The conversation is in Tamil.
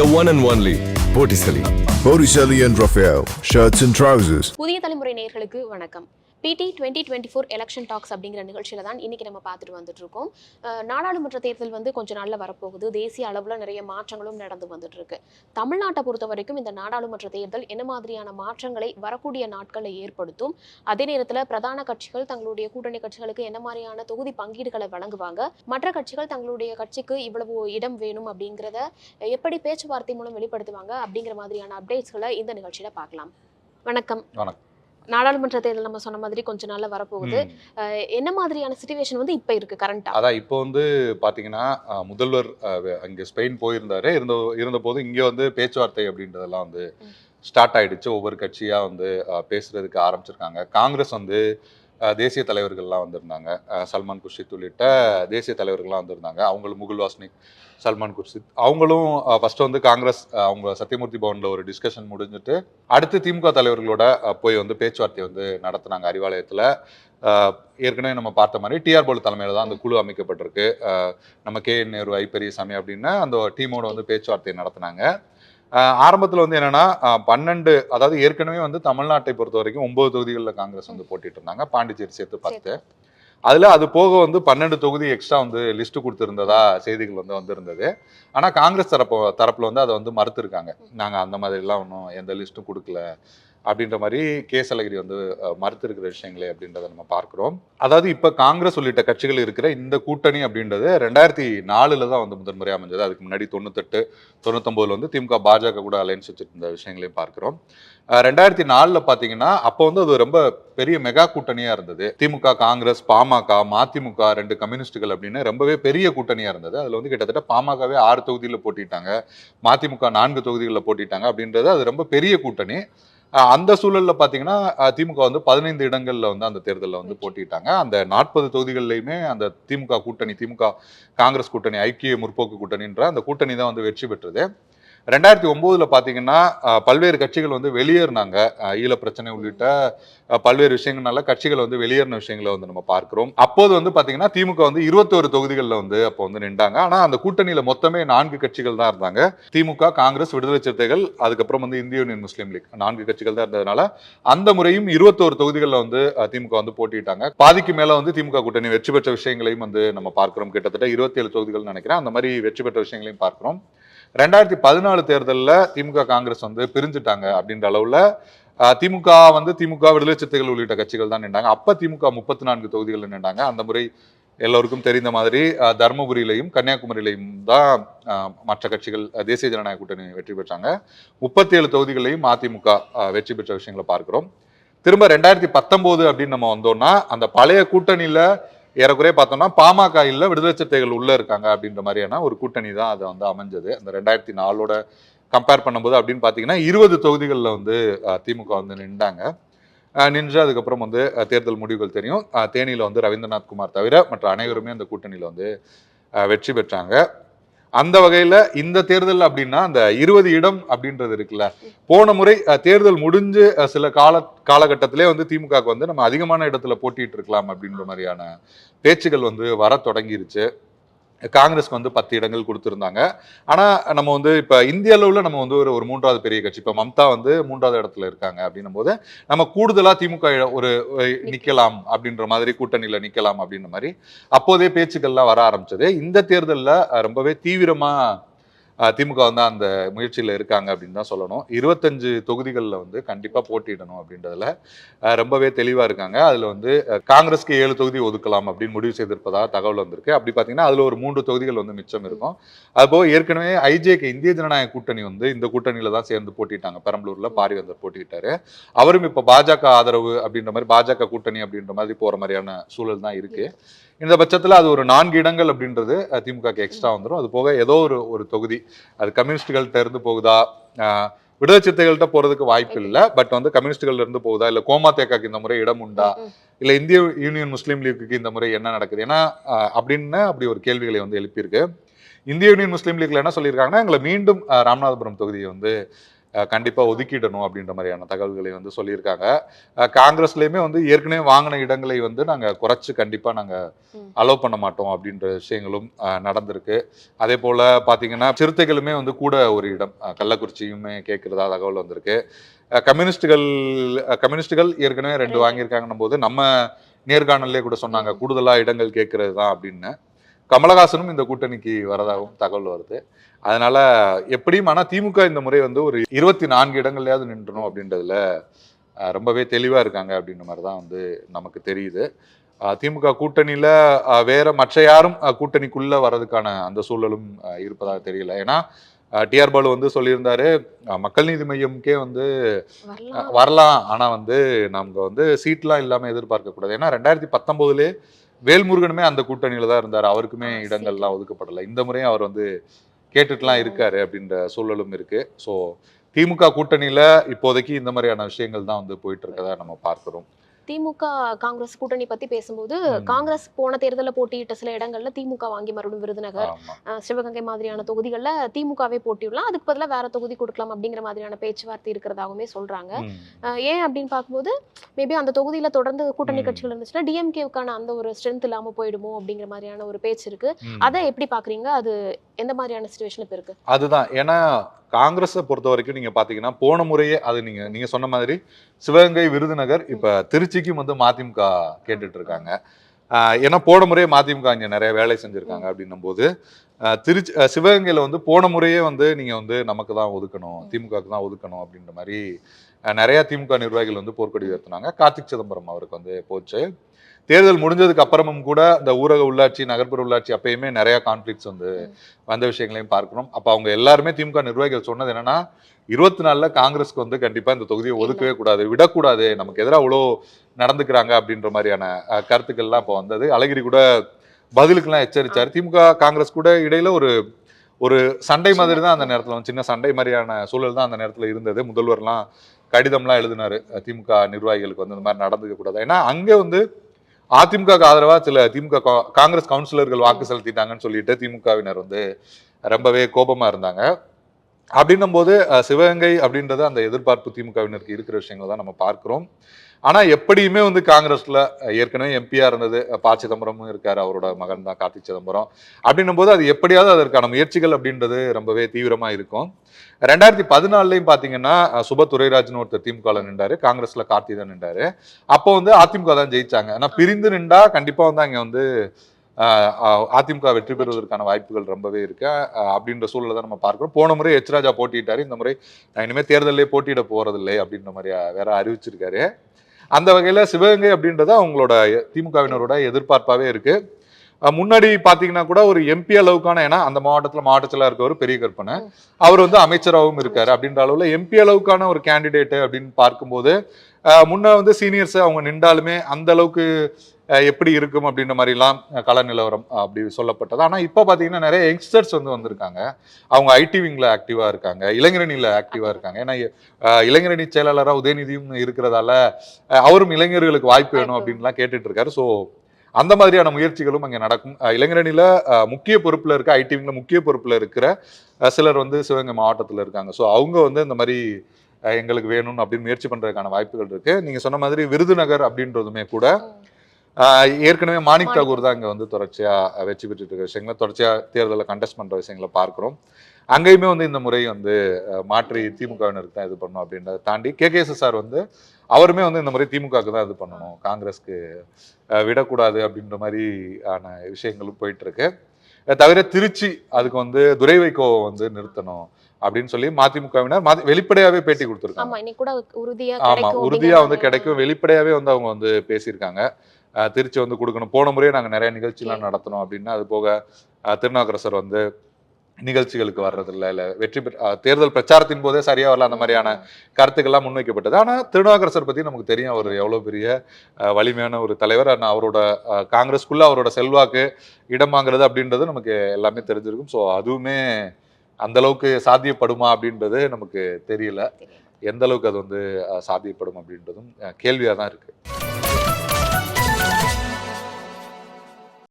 the one and only Botticelli. Botticelli and Raphael, shirts and trousers. புதிய தலைமுறை நேயர்களுக்கு வணக்கம் PT twenty twenty four election talks அப்படிங்கிற நிகழ்ச்சியில தான் இன்னைக்கு நம்ம பார்த்துட்டு வந்துட்டு இருக்கோம் நாடாளுமன்ற தேர்தல் வந்து கொஞ்சம் நாளில் வரப்போகுது. தேசிய அளவுல நிறைய மாற்றங்களும் நடந்து வந்துட்டு இருக்கு தமிழ்நாட்டை பொறுத்த வரைக்கும் இந்த நாடாளுமன்ற தேர்தல் என்ன மாதிரியான மாற்றங்களை வரக்கூடிய நாட்களில் ஏற்படுத்தும்? அதே நேரத்தில் பிரதான கட்சிகள் தங்களுடைய கூட்டணி கட்சிகளுக்கு என்ன மாதிரியான தொகுதி பங்கீடுகளை வழங்குவாங்க? மற்ற கட்சிகள் தங்களுடைய கட்சிக்கு இவ்வளவு இடம் வேணும் அப்படிங்கிறத எப்படி பேச்சுவார்த்தை மூலம் வெளிப்படுத்துவாங்க அப்படிங்கிற மாதிரியான அப்டேட்ஸ்களை இந்த நிகழ்ச்சியில் பார்க்கலாம். வணக்கம். வணக்கம். நாடாளுமன்ற தேர்தல் நம்ம சொன்ன மாதிரி கொஞ்ச நாள்ல வரப்போகுது. என்ன மாதிரியான சுச்சுவேஷன் வந்து இப்ப இருக்கு கரண்டா அதான் இப்போ வந்து பாத்தீங்கன்னா முதல்வர் அங்க ஸ்பெயின் போயிருந்தாரு. இருந்த இருந்தபோது இங்க வந்து பேச்சுவார்த்தை அப்படின்றதெல்லாம் வந்து. ஸ்டார்ட் ஆயிடுச்சு. ஒவ்வொரு கட்சியா வந்து பேசுறதுக்கு ஆரம்பிச்சிருக்காங்க. காங்கிரஸ் வந்து தேசிய தலைவர்கள்லாம் வந்திருந்தாங்க. சல்மான் குர்ஷித் உள்ளிட்ட தேசிய தலைவர்கள்லாம் வந்திருந்தாங்க. அவங்களும் முகுல் வாஸ்னிக் சல்மான் குர்ஷித். அவங்களும் ஃபர்ஸ்ட் வந்து காங்கிரஸ் அவங்க சத்யமூர்த்தி பவனில் ஒரு டிஸ்கஷன் முடிஞ்சிட்டு அடுத்து திமுக தலைவர்களோட போய் வந்து பேச்சுவார்த்தை வந்து நடத்தினாங்க அறிவாலயத்தில். ஏற்கனவே நம்ம பார்த்த மாதிரி டிஆர் போல் தலைமையில் தான் அந்த குழு அமைக்கப்பட்டிருக்கு. நம்ம K N Nehru I Periyasamy அப்படின்னு அந்த டீமோட வந்து பேச்சுவார்த்தை நடத்தினாங்க. ஆரம்பத்தில் வந்து என்னன்னா பன்னெண்டு அதாவது ஏற்கனவே வந்து தமிழ்நாட்டை பொறுத்த வரைக்கும் ஒன்பது தொகுதிகளில் காங்கிரஸ் வந்து போட்டிட்டு இருந்தாங்க பாண்டிச்சேரி சேர்த்து பத்து. அதுல அது போக வந்து பன்னெண்டு தொகுதி எக்ஸ்ட்ரா வந்து லிஸ்ட் கொடுத்திருந்ததா செய்திகள் வந்து வந்திருந்தது. ஆனா காங்கிரஸ் தரப்பு தரப்புல வந்து அதை வந்து மறுத்திருக்காங்க. நாங்க அந்த மாதிரி எல்லாம் ஒன்றும் எந்த லிஸ்ட்டும் கொடுக்கல. அப்படின்ற மாதிரி கே சலகிரி வந்து மறுத்திருக்கிற விஷயங்களே அப்படின்றத நம்ம பார்க்குறோம். அதாவது இப்போ காங்கிரஸ் உள்ளிட்ட கட்சிகள் இருக்கிற இந்த கூட்டணி அப்படின்றது ரெண்டாயிரத்தி நாலுல தான் வந்து முதன்முறை அமைஞ்சது. அதுக்கு முன்னாடி தொண்ணூத்தெட்டு தொண்ணூத்தொன்பதுல வந்து திமுக பாஜக கூட அலைன்ஸ் வச்சுருந்த விஷயங்களையும் பார்க்குறோம். ரெண்டாயிரத்தி நாலில் பார்த்தீங்கன்னா அப்போ வந்து அது ரொம்ப பெரிய மெகா கூட்டணியாக இருந்தது. திமுக காங்கிரஸ் பாமக மதிமுக ரெண்டு கம்யூனிஸ்டுகள் அப்படின்னு ரொம்பவே பெரிய கூட்டணியாக இருந்தது. அதில் வந்து கிட்டத்தட்ட பாமகவே ஆறு தொகுதியில் போட்டிட்டாங்க. மதிமுக நான்கு தொகுதிகளில் போட்டிட்டாங்க அப்படின்றது அது ரொம்ப பெரிய கூட்டணி. அந்த சூழல்ல பாத்தீங்கன்னா அஹ் திமுக வந்து பதினைந்து இடங்கள்ல வந்து அந்த தேர்தலில் வந்து போட்டிட்டாங்க. அந்த நாற்பது தொகுதிகள்லையுமே அந்த திமுக கூட்டணி திமுக காங்கிரஸ் கூட்டணி ஐக்கிய முற்போக்கு கூட்டணின்ற அந்த கூட்டணி தான் வந்து வெற்றி பெற்றது. ரெண்டாயிரத்தி ஒம்போதில் பார்த்தீங்கன்னா பல்வேறு கட்சிகள் வந்து வெளியேறினாங்க. ஈழ பிரச்சனை உள்ளிட்ட பல்வேறு விஷயங்கள்னால கட்சிகள் வந்து வெளியேறின விஷயங்களை வந்து நம்ம பார்க்குறோம். அப்போது வந்து பார்த்தீங்கன்னா திமுக வந்து இருபத்தோரு தொகுதிகளில் வந்து அப்போ வந்து நின்றாங்க. ஆனால் அந்த கூட்டணியில் மொத்தமே நான்கு கட்சிகள் தான் இருந்தாங்க. திமுக காங்கிரஸ் விடுதலை சிறுத்தைகள் அதுக்கப்புறம் வந்து இந்திய யூனியன் முஸ்லீம் லீக் நான்கு கட்சிகள் தான் இருந்ததுனால அந்த முறையும் இருபத்தோரு தொகுதிகளில் வந்து திமுக வந்து போட்டிட்டாங்க. பாதிக்கு மேலே வந்து திமுக கூட்டணி வெற்றி பெற்ற விஷயங்களையும் வந்து நம்ம பார்க்கிறோம். கிட்டத்தட்ட இருபத்தி ஏழு தொகுதிகள் நினைக்கிறேன். அந்த மாதிரி வெற்றி பெற்ற விஷயங்களையும் பார்க்கிறோம். ரெண்டாயிரத்தி பதினாலு தேர்தலில் திமுக காங்கிரஸ் வந்து பிரிஞ்சுட்டாங்க அப்படின்ற அளவில் திமுக வந்து திமுக விடுதலை சிறுத்தைகள் உள்ளிட்ட கட்சிகள் தான் நின்றாங்க. அப்போ திமுக முப்பத்தி நான்கு தொகுதிகளில் நின்றாங்க. அந்த முறை எல்லோருக்கும் தெரிந்த மாதிரி தருமபுரியிலையும் கன்னியாகுமரியிலையும் தான் மற்ற கட்சிகள் தேசிய ஜனநாயக கூட்டணி வெற்றி பெற்றாங்க. முப்பத்தி ஏழு தொகுதிகளையும் அதிமுக வெற்றி பெற்ற விஷயங்களை பார்க்கிறோம். திரும்ப ரெண்டாயிரத்தி பத்தொம்போது அப்படின்னு நம்ம வந்தோம்னா அந்த பழைய கூட்டணியில் ஏறக்குறைய பார்த்தோம்னா பாமக இல்ல விடுதலை சிறுத்தைகள் உள்ள இருக்காங்க அப்படின்ற மாதிரியான ஒரு கூட்டணி தான் அது வந்து அமைஞ்சது. அந்த ரெண்டாயிரத்தி நாலோட கம்பேர் பண்ணும்போது அப்படின்னு பார்த்தீங்கன்னா இருபது தொகுதிகளில் வந்து திமுக வந்து நின்றாங்க. நின்று அதுக்கப்புறம் வந்து தேர்தல் முடிவுகள் தெரியும். தேனியில் வந்து ரவீந்திரநாத் குமார் தவிர மற்ற அனைவருமே அந்த கூட்டணியில் வந்து வெற்றி பெற்றாங்க. அந்த வகையில் இந்த தேர்தல் அப்படின்னா அந்த இருபது இடம் அப்படின்றது இருக்குல்ல. போன முறை தேர்தல் முடிஞ்சு சில கால காலகட்டத்திலே வந்து திமுகவுக்கு வந்து நம்ம அதிகமான இடத்துல போட்டிட்டு இருக்கலாம் அப்படின்ற மாதிரியான பேச்சுகள் வந்து வர தொடங்கிருச்சு. காங்கிரஸ்க்கு வந்து பத்து இடங்கள் கொடுத்துருந்தாங்க. ஆனால் நம்ம வந்து இப்போ இந்திய அளவில் நம்ம வந்து ஒரு ஒரு மூன்றாவது பெரிய கட்சி. இப்போ மம்தா வந்து மூன்றாவது இடத்துல இருக்காங்க அப்படின்னும் போது நம்ம கூடுதலாக திமுக ஒரு நிற்கலாம் அப்படின்ற மாதிரி கூட்டணியில் நிற்கலாம் அப்படின்ற மாதிரி அப்போதே பேச்சுக்கள்லாம் வர ஆரம்பிச்சது. இந்த தேர்தலில் ரொம்பவே தீவிரமாக திமுக வந்து அந்த முயற்சியில் இருக்காங்க அப்படின்னு தான் சொல்லணும். இருபத்தஞ்சு தொகுதிகளில் வந்து கண்டிப்பாக போட்டியிடணும் அப்படின்றதுல ரொம்பவே தெளிவாக இருக்காங்க. அதில் வந்து காங்கிரஸ்க்கு ஏழு தொகுதி ஒதுக்கலாம் அப்படின்னு முடிவு செய்திருப்பதாக தகவல் வந்திருக்கு. அப்படி பார்த்தீங்கன்னா அதில் ஒரு மூன்று தொகுதிகள் வந்து மிச்சம் இருக்கும். அதுபோக ஏற்கனவே ஐஜேகே இந்திய ஜனநாயக கூட்டணி வந்து இந்த கூட்டணியில் தான் சேர்ந்து போட்டிட்டாங்க. பெரம்பலூரில் பாரிவேந்தர் போட்டியிட்டாரு அவரும் இப்போ பாஜக ஆதரவு அப்படின்ற மாதிரி பாஜக கூட்டணி அப்படின்ற மாதிரி போகிற மாதிரியான சூழல் தான் இருக்குது இந்த பட்சத்துல அது ஒரு நான்கு இடங்கள் அப்படின்றது திமுகக்கு எக்ஸ்ட்ரா வந்துடும் அது போக ஏதோ ஒரு ஒரு தொகுதி. அது கம்யூனிஸ்டுகள்கிட்ட இருந்து போகுதா? விடுதலை சிறுத்தைகள்கிட்ட போறதுக்கு வாய்ப்பு இல்லை பட் வந்து கம்யூனிஸ்டுகள்ல இருந்து போகுதா? இல்ல கோமா தேக்காக்கு இந்த முறை இடம் உண்டா? இல்ல இந்திய யூனியன் முஸ்லீம் லீக்குக்கு இந்த முறை என்ன நடக்குது? ஏன்னா அப்படின்னு அப்படி ஒரு கேள்விகளை வந்து எழுப்பியிருக்கு. இந்திய யூனியன் முஸ்லீம் லீக்ல என்ன சொல்லியிருக்காங்கன்னா எங்களை மீண்டும் ராமநாதபுரம் தொகுதியை வந்து அஹ், கண்டிப்பா ஒதுக்கிடணும் அப்படின்ற மாதிரியான தகவல்களை வந்து சொல்லியிருக்காங்க. காங்கிரஸ்லயுமே வந்து ஏற்கனவே வாங்கின இடங்களை வந்து நாங்க குறைச்சு கண்டிப்பா நாங்க ம். அலோவ் பண்ண மாட்டோம் அப்படின்ற விஷயங்களும் நடந்திருக்கு. அதே போல பாத்தீங்கன்னா சிறுத்தைகளுமே வந்து கூட ஒரு இடம் கள்ளக்குறிச்சியுமே கேட்கிறதா தகவல் வந்திருக்கு. கம்யூனிஸ்டுகள் கம்யூனிஸ்டுகள் ஏற்கனவே ரெண்டு. வாங்கியிருக்காங்கன்னும் போது நம்ம நேர்காணல்லே கூட சொன்னாங்க கூடுதலா இடங்கள் கேட்கறது தான் அப்படின்னு. கமலஹாசனும் இந்த கூட்டணிக்கு வரதாகவும் தகவல் வருது. அதனால எப்படியும் ஆனா திமுக இந்த முறை வந்து ஒரு இருபத்தி நான்கு இடங்கள்லயாவது நின்றணும் அப்படின்றதுல ரொம்பவே தெளிவா இருக்காங்க அப்படின்ற மாதிரி தான் வந்து நமக்கு தெரியுது. திமுக கூட்டணியில வேற மற்ற யாரும் கூட்டணிக்குள்ள வர்றதுக்கான அந்த சூழலும் இருப்பதாக தெரியல. ஏன்னா டிஆர் பாலு வந்து சொல்லியிருந்தாரு மக்கள் நீதி மையம்க்கே வந்து வரலாம். அஹ் வரலாம். ஆனா வந்து நமக்கு வந்து சீட்லாம் இல்லாம எதிர்பார்க்க கூடாது ஏன்னா ரெண்டாயிரத்தி பத்தொன்பதுலே வேல்முருகனுமே அந்த கூட்டணியில தான் இருந்தார். அவருக்குமே இடங்கள்லாம் ஒதுக்கப்படல. இந்த முறையும் அவர் வந்து கேட்டுட்டுலாம் இருக்காரு அப்படின்ற சூழலும் இருக்கு. ஸோ திமுக கூட்டணியில இப்போதைக்கு இந்த மாதிரியான விஷயங்கள் தான் வந்து போயிட்டு இருக்கதா நம்ம பார்க்கிறோம். திமுக காங்கிரஸ் கூட்டணி பத்தி பேசும்போது. காங்கிரஸ் போன தேர்தலில் போட்டியிட்ட சில இடங்கள்ல திமுக வாங்கி மறுபடியும் விருதுநகர் சிவகங்கை மாதிரியான தொகுதிகளில் திமுகவே போட்டியிடலாம் அதுக்கு பதிலாக வேற தொகுதி கொடுக்கலாம் அப்படிங்கிற மாதிரியான பேச்சுவார்த்தை இருக்கிறதாகவுமே சொல்றாங்க ஏன் அப்படின்னு பார்க்கும்போது மேபி அந்த தொகுதியில தொடர்ந்து கூட்டணி. கட்சிகள் இருந்துச்சுன்னா டிஎம்கேவுக்கான அந்த ஒரு ஸ்ட்ரென்த் இல்லாம போயிடுமோ அப்படிங்கிற மாதிரியான ஒரு பேச்சு இருக்கு. அதை எப்படி பாக்குறீங்க அது எந்த மாதிரியான சுச்சுவேஷன் இப்ப இருக்கு? அதுதான். ஏன்னா காங்கிரஸை பொறுத்த வரைக்கும் நீங்க பாத்தீங்கன்னா போன முறையே அது நீங்க நீங்க சொன்ன மாதிரி சிவகங்கை விருதுநகர் இப்ப திருச்சிக்கும் வந்து மதிமுக கேட்டுட்டு இருக்காங்க ஏன்னா போன முறையே மதிமுக இங்க நிறைய வேலை செஞ்சிருக்காங்க அப்படின்னும் போது திருச்சி சிவகங்கையில வந்து போன முறையே வந்து நீங்க வந்து நமக்கு தான் ஒதுக்கணும் திமுகவுக்கு தான் ஒதுக்கணும் அப்படின்ற மாதிரி நிறைய திமுக நிர்வாகிகள் வந்து போர்க்கொடி உயர்த்தினாங்க. கார்த்திக் சிதம்பரம் அவருக்கு வந்து போச்சு தேர்தல் முடிஞ்சதுக்கு அப்புறமும் கூட இந்த ஊரக உள்ளாட்சி நகர்ப்புற உள்ளாட்சி அப்பயுமே நிறைய கான்ஃபிளிக்ஸ் வந்து வந்த விஷயங்களையும் பார்க்கணும். அப்ப அவங்க எல்லாருமே திமுக நிர்வாகிகள் சொன்னது என்னன்னா இருபத்தி நாலுல காங்கிரஸ்க்கு வந்து கண்டிப்பா இந்த தொகுதியை ஒதுக்கவே கூடாது விடக்கூடாது நமக்கு எதிராக அவ்வளோ நடந்துக்கிறாங்க அப்படின்ற மாதிரியான கருத்துக்கள்லாம் இப்போ வந்தது. அழகிரி கூட பதிலுக்கெல்லாம் எச்சரிச்சாரு. திமுக காங்கிரஸ் கூட இடையில ஒரு ஒரு சண்டை மாதிரி தான் அந்த நேரத்துல வந்து சின்ன சண்டை மாதிரியான சூழல் தான் அந்த நேரத்துல இருந்தது. முதல்வர்லாம் கடிதம்லாம் எழுதினாரு திமுக நிர்வாகிகளுக்கு வந்து இந்த மாதிரி நடந்துக்க கூடாது. ஏன்னா அங்க வந்து அதிமுக ஆதரவா சில திமுக கா- காங்கிரஸ் கவுன்சிலர்கள் வாக்கு செலுத்திட்டாங்கன்னு சொல்லிட்டு திமுகவினர் வந்து ரொம்பவே கோபமா இருந்தாங்க. அப்படின்னும் போது சிவகங்கை அப்படின்றத அந்த எதிர்பார்ப்பு திமுகவினருக்கு இருக்கிற விஷயங்கள் தான் நம்ம பார்க்குறோம். ஆனால் எப்படியுமே வந்து காங்கிரஸில் ஏற்கனவே எம்பியாக இருந்தது அஹ், ப சிதம்பரமும் இருக்கார் அவரோட மகன் தான் கார்த்தி சிதம்பரம். அப்படின்னும் போது அது எப்படியாவது அதற்கான முயற்சிகள் அப்படின்றது ரொம்பவே தீவிரமாக இருக்கும். ரெண்டாயிரத்தி பதினாலையும் பார்த்தீங்கன்னா சுப துரைராஜ்னு ஒருத்தர் திமுகவில் நின்றாரு காங்கிரஸில் கார்த்தி தான் நின்றாரு. அப்போ வந்து அதிமுக தான் ஜெயிச்சாங்க. ஆனால் பிரிந்து நின்றா கண்டிப்பாக வந்து அங்கே வந்து அதிமுக வெற்றி பெறுவதற்கான வாய்ப்புகள் ரொம்பவே இருக்கு. அப்படின்ற சூழலை தான் நம்ம பார்க்குறோம். போன முறை எச் ராஜா இந்த முறை நான் தேர்தலே போட்டியிட போறதில்லை அப்படின்ற மாதிரி வேற அறிவிச்சிருக்காரு. அந்த வகையில் சிவகங்கை அப்படின்றது அவங்களோட திமுகவினரோட எதிர்பார்ப்பாகவே இருக்கு. முன்னாடி பார்த்தீங்கன்னா கூட ஒரு எம்பி அளவுக்கான ஏன்னா அந்த மாவட்டத்தில் மாவட்ட செயலா இருக்கவர் பெரிய கற்பனை. அவர் வந்து அமைச்சராகவும் இருக்காரு. அப்படின்ற அளவில் எம்பி அளவுக்கான ஒரு கேண்டிடேட்டு அப்படின்னு பார்க்கும்போது முன்னே வந்து சீனியர்ஸ் அவங்க நின்றாலுமே அந்த அளவுக்கு எப்படி இருக்கும் அப்படின்ற மாதிரிலாம் கள நிலவரம் அப்படி சொல்லப்பட்டது. ஆனா இப்போ பாத்தீங்கன்னா நிறைய யங்ஸ்டர்ஸ் வந்து வந்திருக்காங்க. அவங்க ஐடி விங்ல ஆக்டிவா இருக்காங்க. இளைஞரணியில ஆக்டிவா இருக்காங்க. ஏன்னா இளைஞரணி செயலாளராக உதயநிதியும் இருக்கிறதால அவரும் இளைஞர்களுக்கு வாய்ப்பு வேணும். அப்படின்லாம் கேட்டுட்டு இருக்காரு ஸோ அந்த மாதிரியான முயற்சிகளும் அங்கே நடக்கும். இளைஞரணியில முக்கிய பொறுப்புல இருக்க ஐடி விங்ல முக்கிய பொறுப்புல இருக்கிற சிலர் வந்து சிவகங்கை மாவட்டத்தில் இருக்காங்க. ஸோ அவங்க வந்து இந்த மாதிரி எங்களுக்கு வேணும்னு அப்படின்னு முயற்சி பண்றதுக்கான வாய்ப்புகள் இருக்கு. நீங்க சொன்ன மாதிரி விருதுநகர் அப்படின்றதுமே கூட ஏற்கனவே மாணிக் தாகூர் தான் இங்க வந்து தொடர்ச்சியா அஹ், வெற்றி பெற்றுட்டு இருக்க விஷயங்களை தொடர்ச்சியா தேர்தலில் கண்டெஸ்ட் பண்ற விஷயங்களை பார்க்கிறோம். அங்கேயுமே வந்து இந்த முறை வந்து மாற்றி திமுகவினருக்கு தான் இது பண்ணணும் அப்படின்றத தாண்டி கே. கே. சார் வந்து அவருமே வந்து இந்த முறை திமுகவுக்கு தான் இது பண்ணணும். காங்கிரஸ்க்கு விடக்கூடாது அப்படின்ற மாதிரி ஆன விஷயங்களும் போயிட்டு இருக்கு அஹ், தவிர திருச்சி அதுக்கு வந்து துரை வைகோ வந்து நிறுத்தணும் அப்படின்னு சொல்லி மதிமுகவினர் மதி- வெளிப்படையாவே பேட்டி கொடுத்துருக்காங்க. ஆமா உறுதியா வந்து கிடைக்கும். வெளிப்படையாவே வந்து அவங்க வந்து பேசியிருக்காங்க. திருச்சி வந்து கொடுக்கணும். போன முறையே நாங்க நிறைய நிகழ்ச்சிலாம். நடத்தினோம் அப்படின்னா அது போக திருநாவுக்கரசர் வந்து நிகழ்ச்சிகளுக்கு வர்றதில்ல இல்ல வெற்றி பெற்ற அஹ் தேர்தல் பிரச்சாரத்தின் போதே சரியா வரல அந்த மாதிரியான கருத்துக்கள்லாம் முன்வைக்கப்பட்டது. ஆனா திருநாவுக்கரசர் பத்தி நமக்கு தெரியும். அவர் எவ்வளவு பெரிய வலிமையான ஒரு தலைவர். ஆனா அவரோட அஹ், காங்கிரஸ்க்குள்ள அவரோட செல்வாக்கு இடம் வாங்குறது அப்படின்றது நமக்கு எல்லாமே தெரிஞ்சிருக்கும். ஸோ அதுவுமே அந்த அளவுக்கு சாத்தியப்படுமா அப்படின்றது நமக்கு தெரியல. எந்த அளவுக்கு அது வந்து சாத்தியப்படும் அப்படின்றதும் கேள்வியாக தான் இருக்கு.